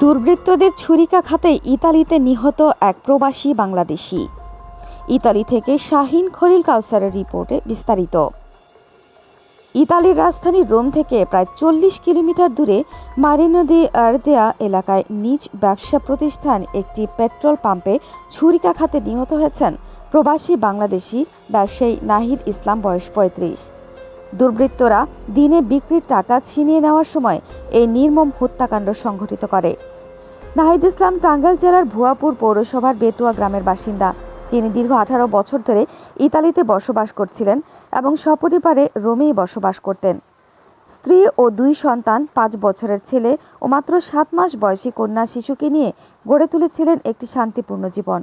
দুর্বৃত্তদের ছুরিকাঘাতে ইতালিতে নিহত এক প্রবাসী বাংলাদেশি। ইতালি থেকে শাহিন খলিল কাউসারের রিপোর্টে বিস্তারিত। ইতালির রাজধানী রোম থেকে প্রায় চল্লিশ কিলোমিটার দূরে মারিনো দি আর্দেয়া এলাকায় নিজ ব্যবসা প্রতিষ্ঠান একটি পেট্রোল পাম্পে ছুরিকাঘাতে নিহত হয়েছেন প্রবাসী বাংলাদেশি ব্যবসায়ী নাহিদ ইসলাম, বয়স পঁয়ত্রিশ। দুর্বৃত্তরা দিনে বিক্রির টাকা ছিনিয়ে নেওয়ার সময় এই নির্মম হত্যাকাণ্ড সংঘটিত করে। নাহিদ ইসলাম টাঙ্গাইল জেলার ভুয়াপুর পৌরসভার বেতুয়া গ্রামের বাসিন্দা। তিনি দীর্ঘ আঠারো বছর ধরে ইতালিতে বসবাস করছিলেন এবং সপরিবারে রোমেই বসবাস করতেন। স্ত্রী ও দুই সন্তান, পাঁচ বছরের ছেলে ও মাত্র সাত মাস বয়সী কন্যা শিশুকে নিয়ে গড়ে তুলেছিলেন একটি শান্তিপূর্ণ জীবন।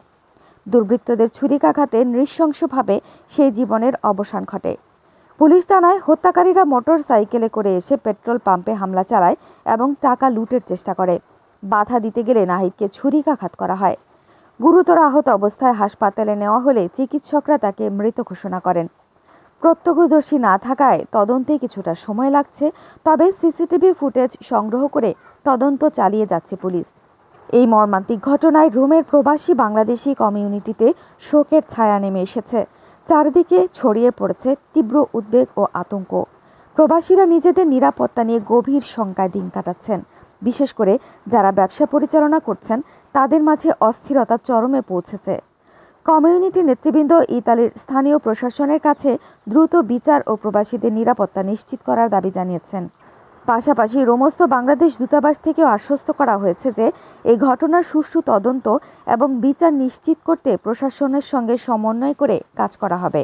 দুর্বৃত্তদের ছুরিকাঘাতে নৃশংসভাবে সেই জীবনের অবসান ঘটে। পুলিশ জানায়, হত্যাকারীরা মোটর সাইকেলে করে এসে পেট্রোল পাম্পে হামলা চালায় এবং টাকা লুটের চেষ্টা করে। বাধা দিতে গেলে নাহিদকে ছুরিকাঘাত করা হয়। গুরুতর আহত অবস্থায় হাসপাতালে নেওয়া হলে চিকিৎসকরা তাকে মৃত ঘোষণা করেন। প্রত্যক্ষদর্শী না থাকায় তদন্তে কিছুটা সময় লাগছে, তবে সিসিটিভি ফুটেজ সংগ্রহ করে তদন্ত চালিয়ে যাচ্ছে পুলিশ। এই মর্মান্তিক ঘটনায় রোমের প্রবাসী বাংলাদেশি কমিউনিটিতে শোকের ছায়া নেমে এসেছে। চারদিকে ছড়িয়ে পড়েছে তীব্র উদ্বেগ ও আতঙ্ক। প্রবাসীরা নিজেদের নিরাপত্তা নিয়ে গভীর শঙ্কায় দিন কাটাচ্ছেন। বিশেষ করে যারা ব্যবসা পরিচালনা করছেন, তাদের মাঝে অস্থিরতা চরমে পৌঁছেছে। কমিউনিটি নেতৃবৃন্দ ইতালির স্থানীয় প্রশাসনের কাছে দ্রুত বিচার ও প্রবাসীদের নিরাপত্তা নিশ্চিত করার দাবি জানিয়েছেন। পাশাপাশি রোমস্থ বাংলাদেশ দূতাবাস থেকেও আশ্বস্ত করা হয়েছে যে এই ঘটনার সুষ্ঠু তদন্ত এবং বিচার নিশ্চিত করতে প্রশাসনের সঙ্গে সমন্বয় করে কাজ করা হবে।